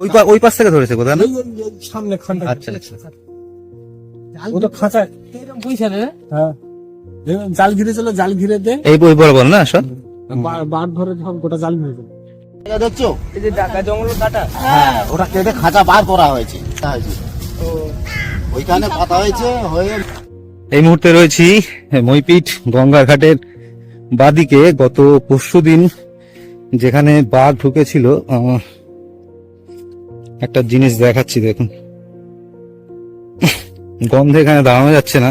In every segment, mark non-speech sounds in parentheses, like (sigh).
ওই পা- ওই পাশ থেকে ধরেছে কোথায় না? সামনে খানটা আচ্ছা আচ্ছা। ও তো খাঁচা হ্যাঁ। জাল ঘিরে চলো জাল ঘিরে দে। এই বই বরাবর না সব বার ধরে সব গোটা জাল ঘিরে দেখছ? এই যে ডাকা জঙ্গল কাটা। হ্যাঁ ওটা কেটে খাঁচা বার করা হয়েছে তা ওইখানে কথা হয়েছে হয়ে এই মুহূর্তে রয়েছি মইপিঠ গঙ্গার ঘাটের বাদিকে। গত পরশু দিন যেখানে বাঘ ঢুকেছিল একটা জিনিস দেখাচ্ছি, দেখুন। গন্ধে এখানে দাঁড়ানো যাচ্ছে না।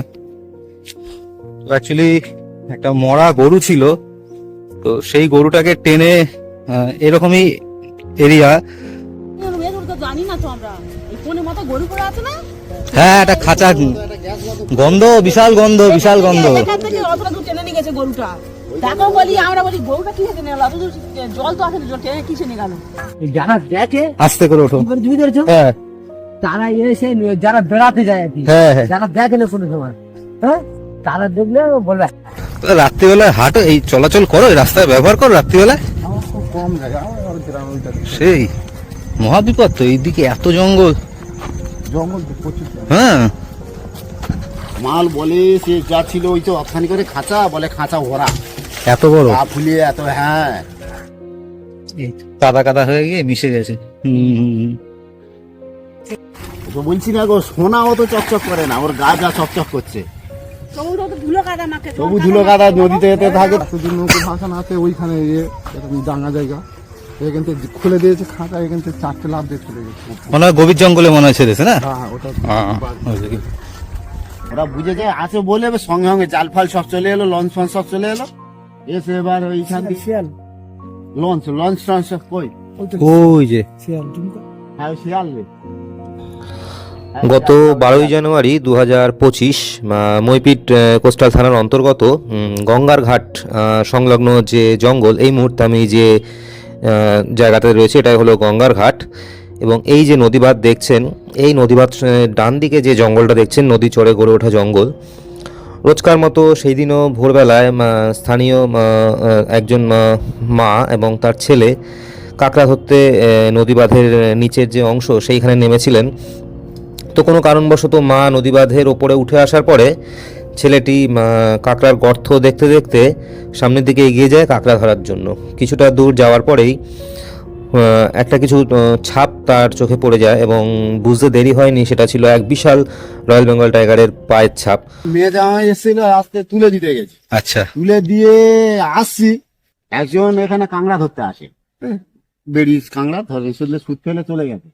তো অ্যাকচুয়ালি একটা মরা গরু ছিল, তো সেই গরুটাকে টেনে এরকমই এরিয়া। হ্যাঁ একটা খাঁচা, গন্ধ, বিশাল গন্ধ বিশাল গন্ধ। গরুটা। তাকেও বলি আমরা বলি গরুটা কি হেঁটে নিয়ে গেল অত জল তো আসেনি জল টেনে কিসে নিয়ে গেল? যারা দেখে আস্তে করে ওঠো। তুমি ধরেছো? হ্যাঁ। তারা এসে যারা বেড়াতে যায় আর কি। হ্যাঁ হ্যাঁ। যারা দেখে না কোনো সময় হ্যাঁ? তারা দেখলে বলবে রাত্রিবেলায় হাঁটো এই চলাচল করো এই রাস্তায় ব্যবহার করো রাত্রিবেলায়। সেই মহাবিপদ তো এইদিকে এত জঙ্গল। জঙ্গল হ্যাঁ। মাল বলে সে যা ছিল ওই তো অখানি করে খাঁচা বলে খাঁচা ভরা। এত বড়? গা ফুলিয়ে এত হ্যাঁ। কাদা কাদা হয়ে গিয়ে মিশে গেছে। হুম। তো বলছি না গো সোনা অত চকচক করে না ওর গা যা চকচক করছে। তবু তো ধুলো কাদা নদীতে যেতে থাকে। নৌকো ভাষা আছে ওইখানে ইয়ে এরকম ডাঙ্গা জায়গা। এখান থেকে খুলে দিয়েছে খাঁচা এখান থেকে চারটে লাভ দিয়ে চলে গেছে। মনে হয় গভীর জঙ্গলে মনে হয় ছেড়েছে না? হ্যাঁ হ্যাঁ ওটা হ্যাঁ, ওরা বুঝে যায় আছে বলে এবার সঙ্গে সঙ্গে জাল ফাল সব চলে এলো লঞ্চ ফঞ্চ সব চলে এলো। এসে এবার ওইখান শিয়াল লঞ্চ লঞ্চ টঞ্চ কই? ওই যে? শিয়াল তুমি হ্যাঁ শিয়াল রে। গত বারোই জানুয়ারি দু হাজার পঁচিশ মইপিট কোস্টাল থানার অন্তর্গত গঙ্গার ঘাট সংলগ্ন যে জঙ্গল এই মুহূর্তে আমি যে জায়গাতে রয়েছে এটাই হলো গঙ্গার ঘাট। এবং এই যে নদীবাঁধ দেখছেন এই নদীবাঁধ আহ, ডান দিকে যে জঙ্গলটা দেখছেন নদী চড়ে গড়ে ওঠা জঙ্গল রোজকার মতো সেই দিনও ভোরবেলায় স্থানীয় একজন মা এবং তার ছেলে কাঁকড়া ধরতে আহ, নদীবাঁধের আহ, নিচের যে অংশ সেইখানে নেমেছিলেন। তো কোনো কারণবশত মা নদীবাঁধের ওপরে উঠে আসার পরে ছেলেটি কাঁকড়ার গর্ত দেখতে দেখতে সামনের দিকে এগিয়ে যায় কাঁকড়া ধরার জন্য। কিছুটা দূর যাওয়ার পরেই একটা কিছু ছাপ তার চোখে পড়ে যায় এবং বুঝতে দেরি হয়নি সেটা ছিল এক বিশাল রয়্যাল বেঙ্গল টাইগারের পায়ের ছাপ। মেয়ে জামাই এসেছিল আসতে তুলে দিতে গেছে। আচ্ছা। তুলে দিয়ে আসছি একজন এখানে কাংড়া ধরতে আসে। বেরিয়ে কাংড়া ধরে শুধু সুদ ফেলে চলে গেছে।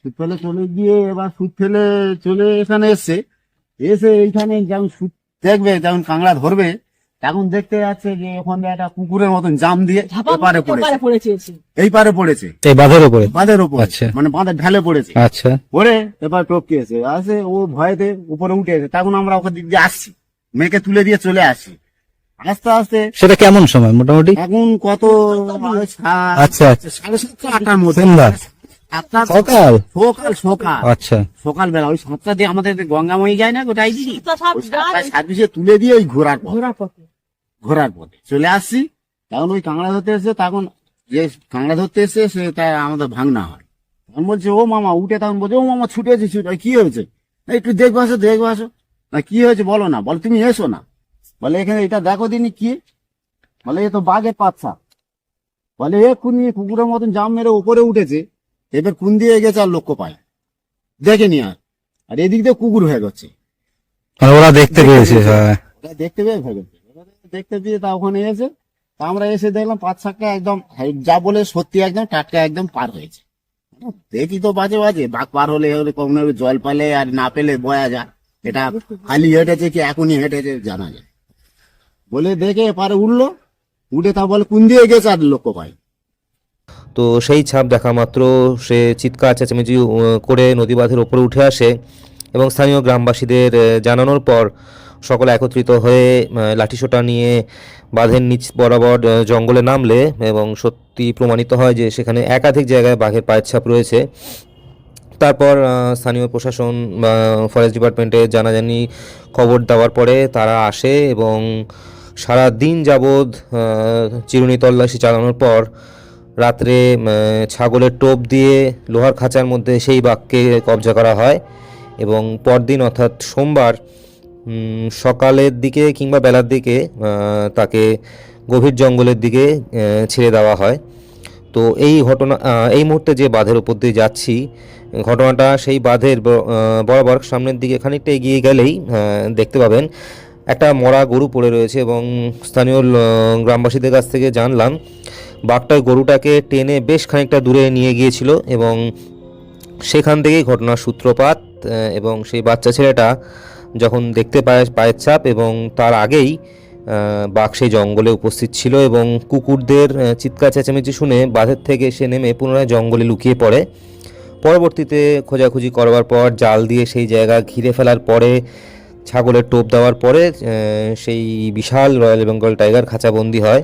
সুদ ফেলে চলে গিয়ে এবার সুদ ফেলে চলে এখানে এসছে এসে এইখানে যেমন সুদ দেখবে যেমন কাংড়া ধরবে তখন দেখতে যাচ্ছে যে ওখানে একটা কুকুরের মতন জাম দিয়ে এপারে পড়েছে। পড়েছে এই পারে পড়েছে। এই বাঁধের ওপরে বাঁধের ওপর আচ্ছা। মানে বাঁধের ঢালে পড়েছে। আচ্ছা। পরে এবার টপকে এসে আসে ও ভয়েতে উপরে উঠে এসে তখন আমরা ওখান দিক দিয়ে আসছি। মেয়েকে তুলে দিয়ে চলে আসি আস্তে আস্তে সেটা কেমন সময়? মোটামুটি? এখন কত আচ্ছা সাড়ে সাতটা আটটার মধ্যে। সকাল? সকাল সকাল। আচ্ছা। সকালবেলা ওই সাতটা দিয়ে আমাদের গঙ্গাময়ী যায় না গোটাই দিদি? তো সব সার্ভিসে তুলে দিয়ে ওই ঘোরার ঘোরার পথে। ঘোরার পথে। চলে আসছি তখন ওই কাঁকড়া ধরতে এসে তখন যে কাঁকড়া ধরতে এসে সে তাই আমাদের ভাঙনা হয়। তখন বলছে ও মামা উঠে তখন বলছে ও মামা ছুটেছি ছুটে কি হয়েছে? "না, একটু দেখব আসো দেখব আসো। না কি হয়েছে বলো না। বলে তুমি এসো না। বলে এখানে এটা দেখো দিনি কি? বলে এ তো বাঘের পাচ্ছা বলে এ কোন কুকুরের মতন জাম মেরে উপরে উঠেছে। এবার কোন দিয়ে গেছে আর লক্ষ্য পায় দেখেনি আর। আর এদিক দিয়ে কুকুর হয়ে গেছে। ওরা দেখতে পেয়েছে। হ্যাঁ। ওরা দেখতে পেয়ে ভেবেছে। দেখতে পেয়ে তা ওখানে এসে তা আমরা এসে দেখলাম পাঁচ সাতটা একদম হ্যাঁ, যা বলে সত্যি একদম টাটকা একদম পার হয়েছে। দেখি তো বাজে বাজে বাঘ পার হলে কখনো জল পেলে আর না পেলে বয়া যায়। এটা খালি হেঁটেছে কি এখনই হেঁটেছে জানা যায়। বলে দেখে এপারে উঠল উঠে তা বলে কোন দিয়ে গেছে আর লক্ষ্য পাই তো সেই ছাপ দেখা মাত্র সে চিৎকার চেঁচামেচি করে নদী বাঁধের ওপরে উঠে আসে এবং স্থানীয় গ্রামবাসীদের জানানোর পর সকলে একত্রিত হয়ে লাঠিসোঁটা নিয়ে বাঁধের নিচ বরাবর জঙ্গলে নামলে এবং সত্যি প্রমাণিত হয় যে সেখানে একাধিক জায়গায় বাঘের পায়ের ছাপ রয়েছে। তারপর স্থানীয় প্রশাসন, বা ফরেস্ট ডিপার্টমেন্টে জানাজানি খবর দেওয়ার পরে তারা আসে এবং সারা দিন যাবৎ চিরুনি তল্লাশি চালানোর পর রাত্রে ছাগলের টোপ দিয়ে লোহার খাঁচার মধ্যে সেই বাঘকে কবজা করা হয় এবং পরদিন অর্থাৎ সোমবার সকালের দিকে কিংবা বেলার দিকে তাকে গভীর জঙ্গলের দিকে ছেড়ে দেওয়া হয়। তো এই ঘটনা এই মুহূর্তে যে বাঁধের উপর দিয়ে যাচ্ছি, ঘটনাটা সেই বাঁধের বরাবর সামনের দিকে খানিকটা এগিয়ে গেলেই দেখতে পাবেন, একটা মরা গরু পড়ে রয়েছে এবং স্থানীয় গ্রামবাসীদের কাছ থেকে জানলাম, বাঘটা গরুটাকে টেনে বেশ খানিকটা দূরে নিয়ে গিয়েছিল এবং সেখান থেকেই ঘটনার সূত্রপাত এবং সেই বাচ্চা ছেলেটা যখন দেখতে পায় পায়ের ছাপ এবং তার আগেই বাঘ সেই জঙ্গলে উপস্থিত ছিল এবং কুকুরদের চিৎকার, চেঁচামেচি শুনে বাঁধের থেকে সে নেমে পুনরায় জঙ্গলে লুকিয়ে পড়ে। পরবর্তীতে খোঁজাখুঁজি করবার পর জাল দিয়ে সেই জায়গা ঘিরে ফেলার পরে, ছাগলের টোপ দেওয়ার পরে সেই বিশাল রয়্যাল বেঙ্গল টাইগার খাঁচাবন্দি হয়।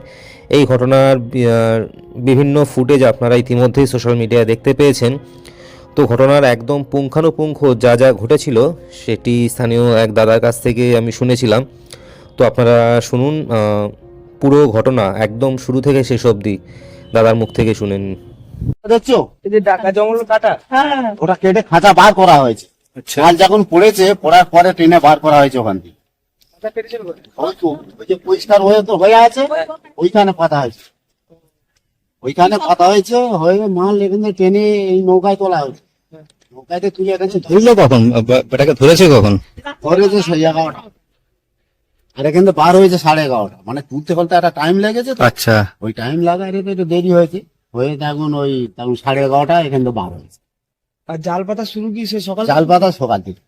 এই ঘটনার বিভিন্ন ফুটেজ আপনারা ইতিমধ্যেই সোশ্যাল মিডিয়ায় দেখতে পেয়েছেন। তো ঘটনার একদম পুঙ্খানুপুঙ্খ যা যা ঘটেছিল সেটি স্থানীয় এক দাদার কাছ থেকে আমি শুনেছিলাম। তো আপনারা শুনুন পুরো ঘটনা একদম শুরু থেকে শেষ অবধি দাদার মুখ থেকে শুনেন। দেখছ? এই যে ডাকা জঙ্গল কাটা। হ্যাঁ। ওটা কেটে খাঁচা বার করা হয়েছে। মাল যখন পড়েছে পড়ার পরে ট্রেনে বার করা হয়েছে ওখান থেকে ওই যে পরিষ্কার হয়ে তো হয়ে আছে ওইখানে পাতা হয়েছে। ওইখানে পাতা হয়েছে হয়ে মাল এখানে টেনে এই নৌকায় তোলা হয়েছে। নৌকাতে তুলে এনেছে। ধরলো কখন? বেটাকে ধরেছে কখন? ধরেছে সেই এগারোটা। আর এখান থেকে বার হয়েছে সাড়ে এগারোটা। মানে তুলতে বলতে একটা টাইম লেগেছে তো। আচ্ছা। ওই টাইম লাগায় রেখে একটু দেরি হয়েছে। হয়ে তখন ওই তখন সাড়ে এগারোটা এখান থেকে বার হয়েছে। আর জাল পাতা শুরু কি সে সকাল চাল পাতা সকাল থেকে।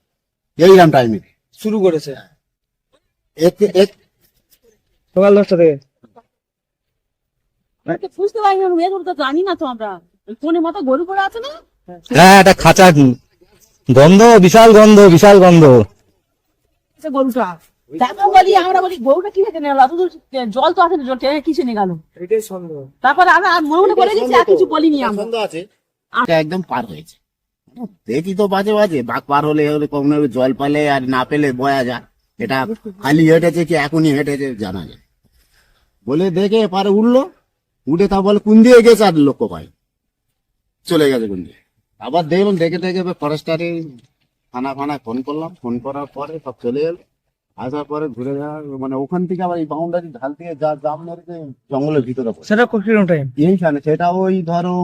এইরকম টাইমে শুরু করেছে? সকাল দশটা থেকে? বুঝতে পারি না মেয়ে গরু তো জানি না তো আমরা। মতো গরু পড়ে আছে না? হ্যাঁ একটা খাঁচা গন্ধ বিশাল গন্ধ বিশাল গন্ধ। গরুটা। তারপর বলি আমরা বলি গরুটা কি হয়েছে নিয়ে অত জল তো আসেনি জল টেনে কিছু নিয়ে গেল? এটাই সন্দেহ তারপরে আমরা আর মনে মনে করে গেছি আর কিছু বলিনি আমরা। পছন্দ আছে। একদম পার হয়েছে। দেখি তো বাজে বাজে বাঘ পার হলে হলে কখনো জল পেলে আর না পেলে বয়া যায়। এটা খালি হেঁটেছে কি এখনই হেঁটেছে জানা যায়। বলে দেখে পারে উঠল। উঠে তা বলে কোন দিয়ে গেছে? আর লক্ষ্য পাই চলে গেছে কোন দিয়ে। আবার দেখলাম দেখে দেখে ফরেস্টারে থানা ফানায় ফোন করলাম। ফোন করার পরে সব চলে এলো। আসার পরে ঘুরে যাওয়া মানে ওখান থেকে আবার এই বাউন্ডারি ঢাল দিয়ে যা জাম মেরেছে জঙ্গলের ভিতরে। সেটা কীরকম টাইম এইখানে সেটা ওই ধরো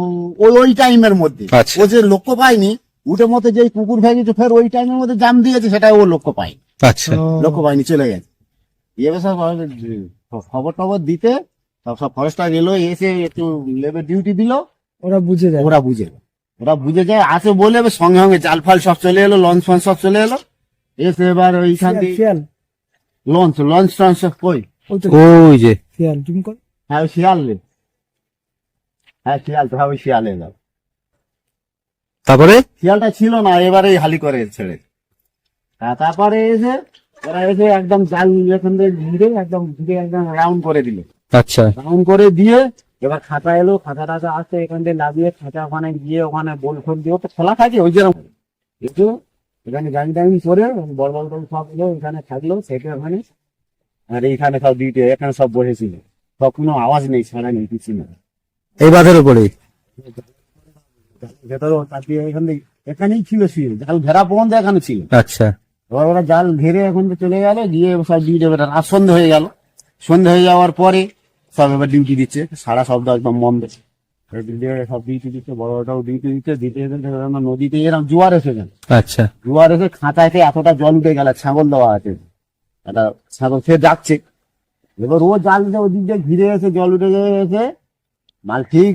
ওই ওই টাইমের মধ্যে। আচ্ছা। ও যে লক্ষ্য পায়নি উঠে মতো যে কুকুর ভেঙেছে ফের ওই টাইমের মধ্যে জাম দিয়েছে সেটা ও লক্ষ্য পায় আচ্ছা। লক্ষ্য পায়নি চলে গেছে। এবার সব খবর টবর দিতে সব সব ফরেস্টার এলো এসে একটু লেবে ডিউটি দিল। ওরা বুঝে যায়। ওরা বুঝে ওরা বুঝে যায় আসে বলে এবার সঙ্গে সঙ্গে জাল ফাল সব চলে এলো লঞ্চ ফঞ্চ সব চলে এলো। এসে এবার ওইখান লঞ্চ লঞ্চ টঞ্চ কই? ওই যে? শিয়াল তুমি কর হ্যাঁ ওই শিয়াল রে। হ্যাঁ শিয়াল তো হ্যাঁ ওই শিয়াল এলো। তারপরে? শিয়ালটা ছিল না এবারে হালি করে ছেড়ে। তা তারপরে এসে ওরা এসে একদম জাল এখান থেকে ঘিরে একদম ঘিরে একদম রাউন্ড করে দিল। আচ্ছা। রাউন্ড করে দিয়ে এবার খাতা এলো খাতা টাতা আসতে এখান থেকে নামিয়ে খাতা ওখানে গিয়ে ওখানে বল ফোন দিয়ে তো খোলা থাকে ওই যেরকম কিন্তু এখানে গাড়ি টাইম করে বড় বড় সব এলো এখানে থাকল সেটা ওখানে। আর এইখানে সব ডিউটি এখানে সব বসেছিল। সব কোনো আওয়াজ নেই সারা নেই কিছু না এই বাঁধের উপরে? ভেতরে তাকিয়ে এখান থেকে এখানেই ছিল শুয়ে জাল ঘেরা পর্যন্ত এখানে ছিল। আচ্ছা। এবার ওরা জাল ঘিরে এখন তো চলে গেল গিয়ে সব ডিউটি রাত সন্ধে হয়ে গেল। সন্ধে হয়ে যাওয়ার পরে সব এবার ডিউটি দিচ্ছে। সারা শব্দ একদম বন্ধ সব ডিউটি দিচ্ছে বড় বড়টাও ডিউটি দিচ্ছে দিতে দিতে নদীতে এরকম জোয়ার এসে গেল। আচ্ছা। জোয়ার এসে খাঁচাতে এতটা জল উঠে গেল ছাগল দেওয়া আছে। একটা ছাগল সে যাচ্ছে এবার ও জাল দিয়ে ওদিক দিয়ে ঘিরে এসে জল উঠে গেছে মাল ঠিক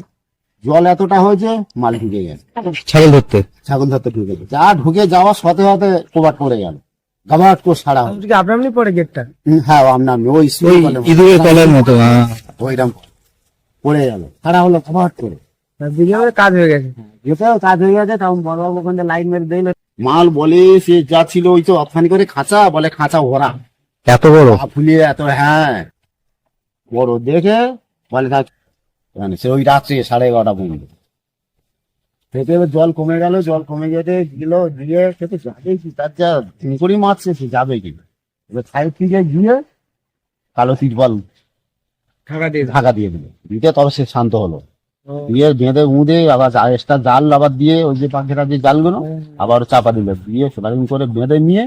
জল এতটা হয়েছে মাল ঢুকে গেছে। ছাগল ধরতে? ছাগল ধরতে ঢুকে গেছে। যা ঢুকে যাওয়া সাথে সাথে কোবাট পড়ে গেল। গাবাট করে সারা আপনার এমনি পরে গেটটা হ্যাঁ আপনার ওই ইঁদুরের তলার মতো। ওইরকম পড়ে গেল। সারা হলো গাবাট করে। কাজ হয়ে গেছে। যেতেও কাজ হয়ে গেছে তখন বড়বাবু ওখান থেকে লাইন মেরে দিল। মাল বলে সে যা ছিল ওই তো অফখানি করে খাঁচা বলে খাঁচা ভরা। এত বড়? ফুলিয়ে এত হ্যাঁ। বড় দেখে বলে থাক মানে সে ওই রাত্রে সাড়ে এগারোটা পর্যন্ত। থেকে এবার জল কমে গেল জল কমে যেতে দিল দিয়ে সে তো যাবে কি তার যা চিঙ্কুড়ি মারছে সে যাবে কি এবার সাইড থেকে গিয়ে কালো তিরপাল ঢাকা দিয়ে ঢাকা দিয়ে দিল। দিতে তবে সে শান্ত হলো। দিয়ে বেঁধে উঁধে আবার এক্সট্রা জাল আবার দিয়ে ওই যে পাখিরা যে জালগুলো আবার চাপা দিল। দিয়ে সোলারিং করে বেঁধে নিয়ে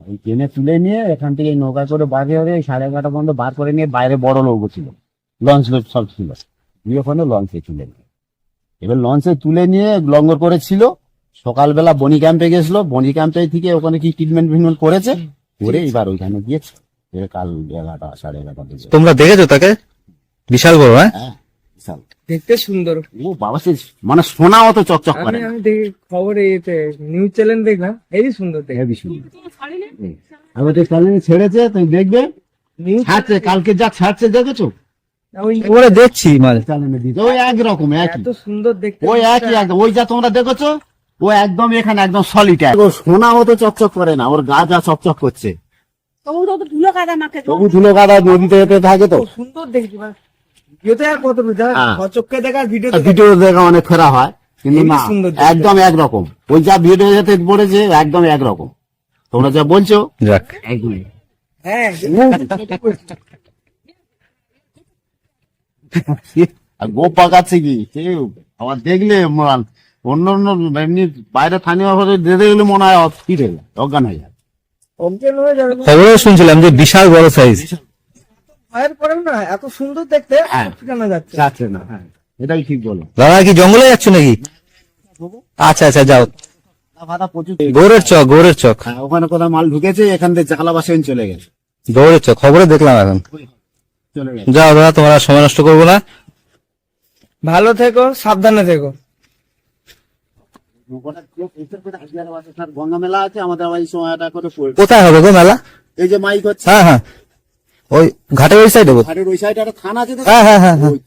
ওই টেনে তুলে নিয়ে এখান থেকে নৌকা করে বাইরে হয়ে সাড়ে এগারোটা পর্যন্ত বার করে নিয়ে বাইরে বড় নৌকো ছিল। লঞ্চ সব ছিল। দিয়ে ওখানে লঞ্চে তুলে নিয়ে। এবার লঞ্চে তুলে নিয়ে লঙ্গর করেছিল। সকালবেলা বনি ক্যাম্পে গেছিল। বনি ক্যাম্পে থেকে ওখানে কি ট্রিটমেন্ট ফিটমেন্ট করেছে করে এবার ওইখানে গিয়েছে কাল এগারোটা সাড়ে এগারোটা দিকে। তোমরা দেখেছ তাকে? বিশাল বড় হ্যাঁ? হ্যাঁ বিশাল। দেখতে সুন্দর। ও বাবা সে মানে সোনা অত চকচক আমি করে না। আমি দেখি খবরে এতে নিউজ চ্যানেল দেখলাম এই সুন্দর দেখে হেবি সুন্দর। আমি তো চ্যানেলে ছেড়েছে তুমি দেখবে? ছাড়ছে কালকে যা ছাড়ছে দেখেছ? ওই ওরা দেখছি মানে। চ্যানেলে দিতে ওই এক রকম একই। এত সুন্দর দেখতে ওই একই একদম। ওই যা তোমরা দেখেছ ও একদম এখানে একদম সলিড সোনা অত চকচক করে না ওর গা যা চকচক করছে। তবু তো ধুলো কাদা মাখে তবু ধুলো গাদা নদীতে যেতে থাকে তো। সুন্দর দেখছি মানে ভিডিওতে আর কত হ্যাঁ। চোখে দেখা ভিডিও ভিডিও দেখা অনেক ফেরা হয়। কিন্তু না একদম একরকম। ওই যা ভিডিও যেতে পড়েছে একদম একরকম। তোমরা যা বলছো যাক। হ্যাঁ (laughs) আর গোপ পাকাচ্ছে কি? আবার দেখলে অন্য অন্য এমনি বাইরে স্থানীয় দিয়ে দেখলে মনে হয় স্থির হয়ে অজ্ঞান হয়ে যায় অজ্ঞান হয়ে যাবে খবরে শুনছিলাম যে বিশাল বড় সাইজ ফায়ার করেন না এত সুন্দর দেখতে হ্যাঁ। যাচ্ছে। যাচ্ছে না হ্যাঁ। এটাই ঠিক বলো। দাদা কি জঙ্গলে যাচ্ছ নাকি? আচ্ছা আচ্ছা যাও। গৌরের চক গৌরের চক। হ্যাঁ ওখানে কোথাও মাল ঢুকেছে এখান থেকে জাকলা বাসেন চলে গেছে। গৌরের চক খবরে দেখলাম এখন। যাও দাদা তোমরা সময় নষ্ট করব না। ভালো থেকো সাবধানে থেকো ওটা কেউ এসে করে হাজার বছর তার গঙ্গা মেলা আছে আমাদের আবার এই সময়টা করে পড়বে। কোথায় হবে গো মেলা? এই যে মাইক হচ্ছে। হ্যাঁ হ্যাঁ। ওই ঘাটের ওই সাইডে ঘাটের ওই সাইডে একটা থানা আছে হ্যাঁ হ্যাঁ হ্যাঁ হ্যাঁ। ওই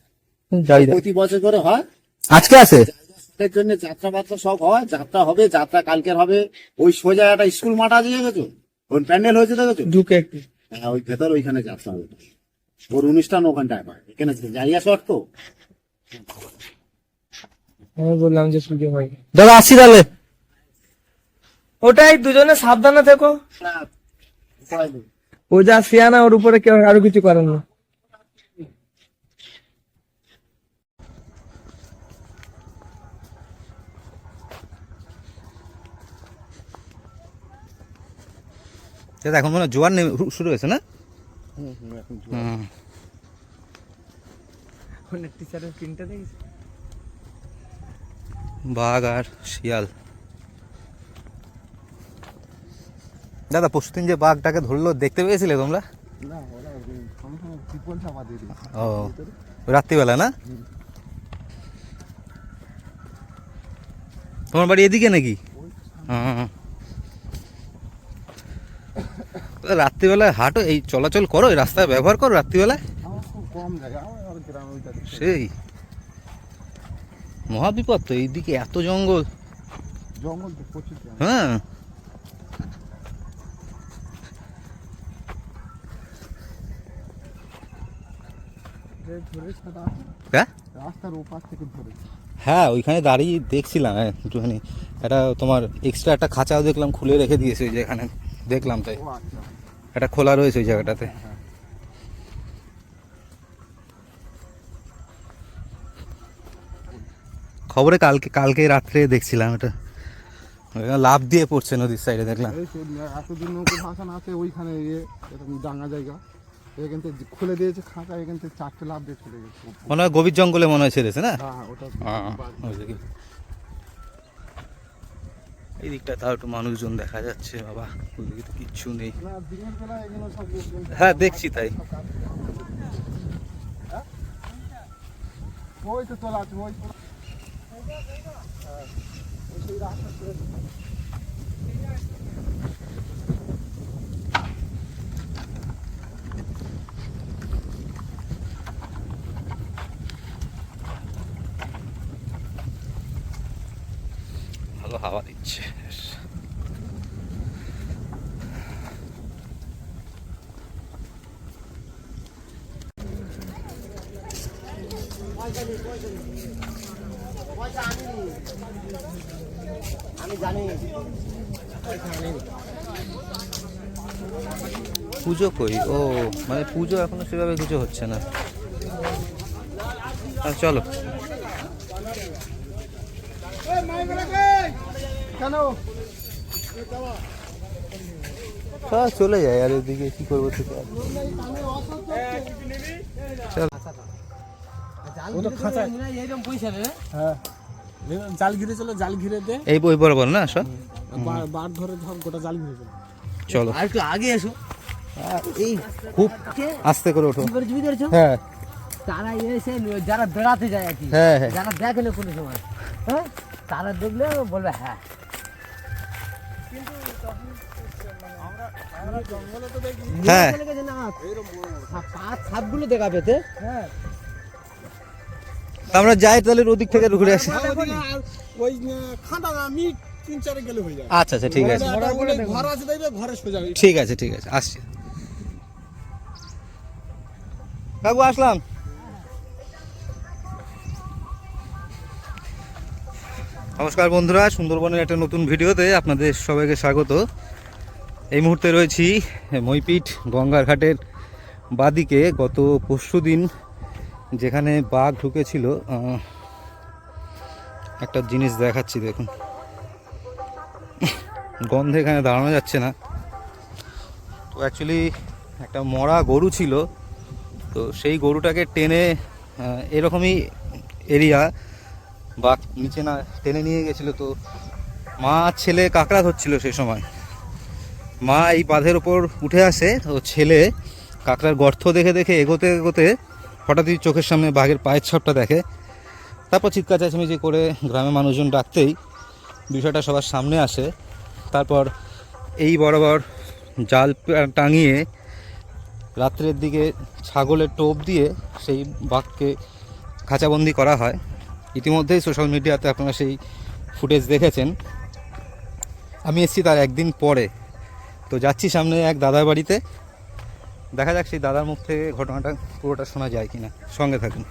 যাই যাই। প্রতি বছর করে হয়। আজকে আছে? এর জন্য যাত্রা বাত্রা সব হয়। যাত্রা হবে যাত্রা কালকের হবে। ওই সোজা একটা স্কুল মাঠ আছে দেখেছ? ওই প্যান্ডেল হয়েছে দেখেছ? ঢুকে একটু। হ্যাঁ ওই ভেতর ওইখানে যাত্রা হবে। ওর অনুষ্ঠান ওখানটায় হয়। এখানে জায়গা শর্ট তো আমি বললাম যে সুযোগ হয়। দাদা আসছি তাহলে। ওটাই দুজনে সাবধানে থেকো। ও যা সিয়ানা ওর উপরে কেউ আরও কিছু করেন না। দাদা এখন মনে জোয়ার নেমে শুরু হয়েছে না? হুম। টিচারের প্রিন্টটা দেখেছি? বাঘ আর শিয়াল। দাদা পরশুদিন যে বাঘটাকে ধরলো দেখতে পেয়েছিলে তোমরা? ও রাত্রিবেলা না? তোমার বাড়ি এদিকে নাকি। রাত্রিবেলায় হাঁটো এই চলাচল করো এই রাস্তায় ব্যবহার করো রাত্রিবেলায়। আমার মহাবিপদ তো এইদিকে এত জঙ্গল। জঙ্গল তো প্রচুর হ্যাঁ। হ্যাঁ? হ্যাঁ ওইখানে দাঁড়িয়ে দেখছিলাম হ্যাঁ একটুখানি। একটা তোমার এক্সট্রা একটা খাঁচাও দেখলাম খুলে রেখে দিয়েছে ওই যেখানে দেখলাম তাই। আচ্ছা। একটা খোলা রয়েছে ওই জায়গাটাতে। খবরে কালকে কালকে রাত্রে দেখছিলাম এটা। লাভ দিয়ে পড়ছে নদীর সাইডে দেখলাম। সে এতদিন নৌকো ভাসান আছে ওইখানে ইয়ে এরকম ডাঙ্গা জায়গা। এখান থেকে খুলে দিয়েছে খাঁচা এখান থেকে চারটে লাভ দিয়ে চলে গেছে। মনে হয় গভীর জঙ্গলে মনে হয় ছেড়েছে না? হ্যাঁ হ্যাঁ, ওটা হ্যাঁ, এই দিকটা তাও একটু মানুষজন দেখা যাচ্ছে বাবা ওইদিকে তো কিচ্ছু নেই। না দিনের বেলা এগুলো সব লোকজন হ্যাঁ দেখছি তাই। ওই তো তোলা আছে ওই তো- পুজো কই ও মানে পুজো এখনও সেভাবে কিছু হচ্ছে না। আচ্ছা, চলো। চলে যায় আর এদিকে কি করব চলো। খাঁচা হ্যাঁ। জাল ঘিরে চলো জাল ঘিরে দে এই বই বরাবর না সব বার ধরে ধর গোটা জাল ঘিরে চলো। চলো। আর একটু আগে এসো। এই খুব আস্তে করে ওঠো। কি বুঝতে পেরেছ হ্যাঁ। তারা এসে যারা বেড়াতে যায় আর কি হ্যাঁ হ্যাঁ। যারা দেখে না কোনো সময় হ্যাঁ? তারা দেখলে বলবে হ্যাঁ। হ্যাঁ। পাঁচ সাপগুলো দেখা পেতে হ্যাঁ। আমরা যাই তাহলে ওদিক থেকে ঘুরে আসি। ওই খাঁটা আমি তিন চারে গেলে হয়ে আচ্ছা আচ্ছা ঠিক আছে। ঘর আছে দেখবে ঘরে সোজা ঠিক আছে ঠিক আছে আসছি। কাকু আসলাম। নমস্কার বন্ধুরা সুন্দরবনের একটা নতুন ভিডিওতে আপনাদের সবাইকে স্বাগত। এই মুহূর্তে রয়েছি মইপিঠ গঙ্গার ঘাটের বাদিকে। গত পরশু দিন যেখানে বাঘ ঢুকেছিল একটা জিনিস দেখাচ্ছি, দেখুন। গন্ধে এখানে দাঁড়ানো যাচ্ছে না। তো অ্যাকচুয়ালি একটা মরা গরু ছিল, তো সেই গরুটাকে টেনে এরকমই এরিয়া বা নিচে না টেনে নিয়ে গেছিল। তো মা ছেলে কাঁকড়া ধরছিল সেই সময়। মা এই বাঁধের ওপর উঠে আসে, তো ছেলে কাঁকড়ার গর্ত দেখে দেখে এগোতে এগোতে হঠাৎই চোখের সামনে বাঘের পায়ের ছাপটা দেখে। তারপর চিৎকার চেঁচামেচি করে গ্রামের মানুষজন ডাকতেই বিষয়টা সবার সামনে আসে। তারপর এই বরাবর জাল টাঙিয়ে রাত্রের দিকে ছাগলের টোপ দিয়ে সেই বাঘকে খাঁচাবন্দি করা হয়। ইতিমধ্যেই সোশ্যাল মিডিয়াতে আপনারা সেই ফুটেজ দেখেছেন। আমি এসেছি তার একদিন পরে। তো যাচ্ছি সামনে এক দাদার বাড়িতে। দেখা যাক সেই দাদার মুখ থেকে ঘটনাটা পুরোটা শোনা যায় কিনা। সঙ্গে থাকুন।